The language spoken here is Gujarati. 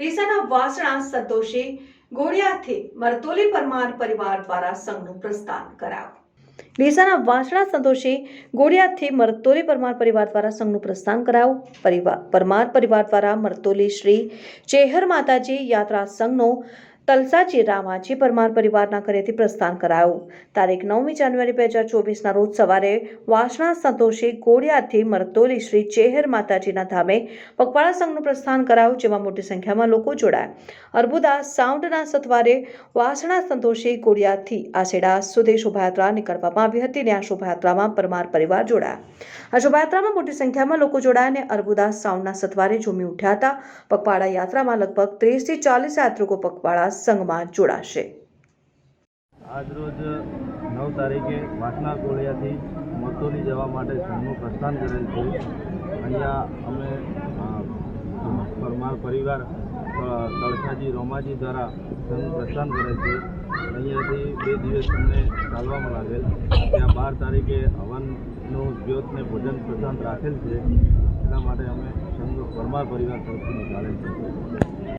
ડીસાના વાસણા સંતોષે, ગોળિયાથી મરતોલી પરમાર પરિવાર દ્વારા સંઘનું પ્રસ્થાન કરાવ્યું. ડીસાના વાસણા સંતોષે, ગોળિયાથી મરતોલી પરમાર પરિવાર દ્વારા સંઘનું પ્રસ્થાન કરાયું પરિવાર પરમાર પરિવાર દ્વારા મરતોલી શ્રી ચેહર માતાજી યાત્રા સંઘનો તલસાજી રામાજી પરમાર પરિવારના ઘરેથી પ્રસ્થાન કરાયું. તારીખ નવમી જાન્યુઆરી બે હજાર ચોવીસના રોજ સવારે વાસણા સંતોષી ઘોડિયાથી મરતોલી શ્રી ચેહર માતાજીના ધામે પગપાળા સંઘનું પ્રસ્થાન કરાયું, જેમાં મોટી સંખ્યામાં લોકો જોડાયા. અર્બુદા સાઉન્ડના સથવારે વાસણા સંતોષી કોડિયાથી આસેડા સુધી શોભાયાત્રા નીકળવામાં આવી હતી અને આ શોભાયાત્રામાં પરમાર પરિવાર જોડાયા. આ શોભાયાત્રામાં મોટી સંખ્યામાં લોકો જોડાયા અને અર્બુદા સાઉન્ડના સથવારે ઝૂમી ઉઠ્યા હતા. પગપાળા યાત્રામાં લગભગ ત્રીસથી ચાલીસ યાત્રિકો પગપાળા સંઘમાં જોડાશે. આજરોજ નવ તારીખે વાસના કોળિયાથી મતોલી જવા માટે સંઘનું પ્રસ્થાન કરેલ છે. અહીંયા અમે પરમાર પરિવાર તળસાજી રોમાજી દ્વારા સંઘનું પ્રસ્થાન કરેલ છે. અહીંયાથી બે દિવસ અમને ચાલવામાં લાગેલ. ત્યાં બાર તારીખે હવનનું જ્યોતને ભોજન પ્રશાંત રાખેલ છે. એના માટે અમે સંઘ પરમાર પરિવાર તરફથી નીકાળેલ છે.